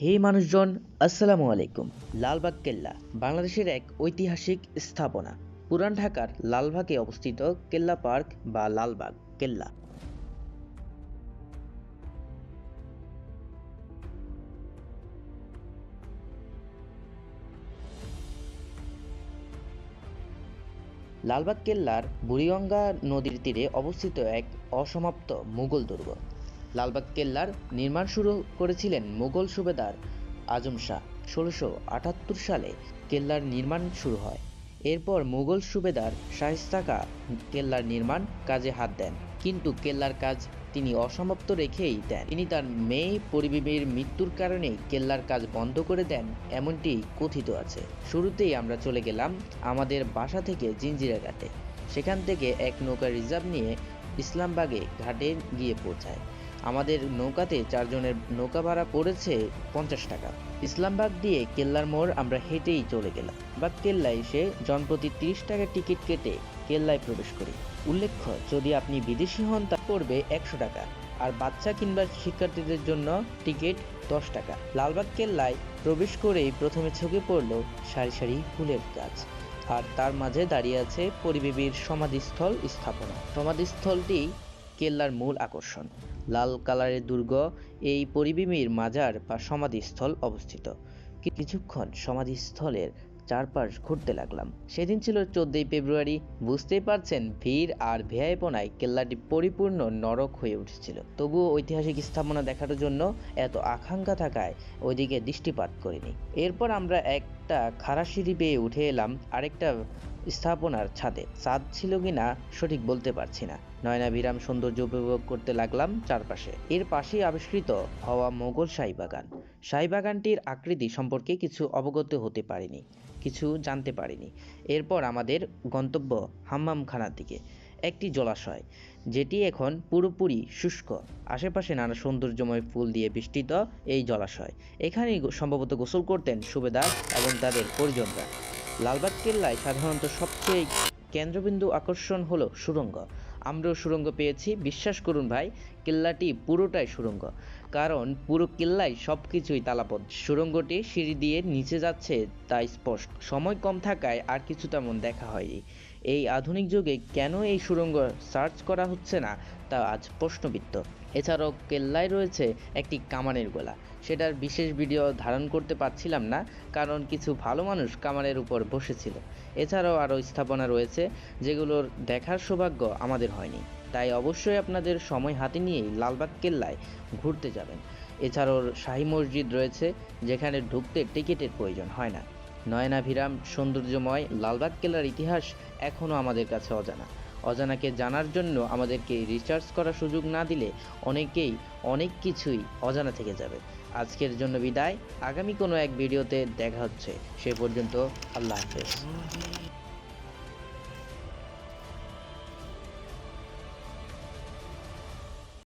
হে মানুষজন, আসসালামু আলাইকুম। লালবাগ কেল্লা, বাংলাদেশের এক ঐতিহাসিক স্থাপনা। পুরান ঢাকার লালবাগে অবস্থিত কেল্লা পার্ক বা লালবাগ কেল্লা। লালবাগ কেল্লার বুড়িগঙ্গা নদীর তীরে অবস্থিত এক অসমাপ্ত মুঘল দুর্গ। লালবাগ কেল্লার নির্মাণ শুরু করেছিলেন মুঘল সুবেদার আজম শাহ। ষোলোশো আটাত্তর সালে কেল্লার নির্মাণ শুরু হয়। এরপর মুঘল সুবেদার শাহিস্তা খাঁ কেল্লার নির্মাণ কাজে হাত দেন। কিন্তু কেল্লার কাজ তিনি অসমাপ্ত রেখেই দেন। তিনি তার মেয়ে পরিবেবের মৃত্যুর কারণে কেল্লার কাজ বন্ধ করে দেন এমনটি কথিত আছে। শুরুতেই আমরা চলে গেলাম আমাদের বাসা থেকে জিঞ্জিরা ঘাটে। সেখান থেকে এক নৌকা রিজার্ভ নিয়ে ইসলামবাগে ঘাটে গিয়ে পৌঁছায়। আমাদের নৌকাতে চারজনের নৌকা ভাড়া পড়েছে পঞ্চাশ টাকা। ইসলামবাগ দিয়ে কেল্লার মোড় আমরা হেঁটেই চলে গেলাম। বা কেল্লায় এসে জনপ্রতি তিরিশ টাকা টিকিট কেটে কেল্লায় প্রবেশ করি। উল্লেখ্য, যদি আপনি বিদেশি হন তা পড়বে একশো টাকা আর বাচ্চা কিংবা শিক্ষার্থীদের জন্য টিকিট দশ টাকা। লালবাগ কেল্লায় প্রবেশ করেই প্রথমে চোখে পড়ল সারি সারি ফুলের গাছ আর তার মাঝে দাঁড়িয়ে আছে পরিবেবীর সমাধিস্থল স্থাপনা। সমাধিস্থলটি কেল্লার মূল আকর্ষণ। লাল কালারের দুর্গ এই পরিবেমীর মাজার বা সমাধিস্থল অবস্থিত। কিছুক্ষণ সমাধিস্থলের চারপাশ ঘুরতে লাগলাম। সেদিন ছিল চোদ্দই ফেব্রুয়ারি। বুঝতেই পারছেন, ভিড় আর ভেয়াইপনায় কেল্লাটি পরিপূর্ণ নরক হয়ে উঠেছিল। তবুও ঐতিহাসিক স্থাপনা দেখার জন্য এত আকাঙ্ক্ষা থাকায় ওইদিকে দৃষ্টিপাত করিনি। এরপর আমরা একটা খাড়া সিঁড়ি বেয়ে উঠে এলাম। আরেকটা স্থাপনার ছাদে। ছাদ ছিল কিনা সঠিক বলতে পারছি না। নয়নাভিরাম সৌন্দর্য উপভোগ করতে লাগলাম চারপাশে। এর পাশেই আবিষ্কৃত হওয়া মোগল শাহী বাগান শাহী বাগানটির আকৃতি সম্পর্কে কিছু অবগত হতে পারিনি, কিছু জানতে পারিনি। এরপর আমাদের গন্তব্য হাম্মামখানার দিকে, একটি জলাশয়, যেটি এখন পুরোপুরি শুষ্ক। আশেপাশে নানা সৌন্দর্যময় ফুল দিয়ে বেষ্টিত এই জলাশয়। এখানেই সম্ভবত গোসল করতেন সুবেদার এবং তাদের পরিজনরা। লালবাগ কেল্লায় সাধারণত সবচেয়ে কেন্দ্রবিন্দু আকর্ষণ হলো সুরঙ্গ। আমরাও সুরঙ্গ পেয়েছি। বিশ্বাস করুন ভাই, কেল্লাটি পুরোটাই সুরঙ্গ। কারণ পুরো কেল্লায় সব কিছুই তালাপদ সুরঙ্গটি সিঁড়ি দিয়ে নিচে যাচ্ছে, তাই স্পষ্ট। সময় কম থাকায় আর কিছু তেমন দেখা হয়নি। এই আধুনিক যুগে কেন এই সুড়ঙ্গ সার্চ করা হচ্ছে না, তা আজ প্রশ্নবিদ্ধ। এছাড়াও কেল্লায় রয়েছে একটি কামানের গোলা। সেটার বিশেষ ভিডিও ধারণ করতে পারছিলাম না, কারণ কিছু ভালো মানুষ কামানের উপর বসেছিল। এছাড়াও আরও স্থাপনা রয়েছে, যেগুলোর দেখার সৌভাগ্য আমাদের হয়নি। তাই অবশ্যই আপনাদের সময় হাতে নিয়েই লালবাগ কেল্লায় ঘুরতে যাবেন। এছাড়াও শাহী মসজিদ রয়েছে, যেখানে ঢুকতে টিকিটের প্রয়োজন হয় না। নয়নাভিরাম, সৌন্দর্যময়, লালবাগ কেল্লার ইতিহাস এখনও আমাদের কাছে অজানা। অজানাকে জানার জন্য আমাদেরকে রিসার্চ করার সুযোগ না দিলে অনেকেই অনেক কিছুই অজানা থেকে যাবে। আজকের জন্য বিদায়। আগামী কোনো এক ভিডিওতে দেখা হচ্ছে। সে পর্যন্ত আল্লাহ হাফেজ।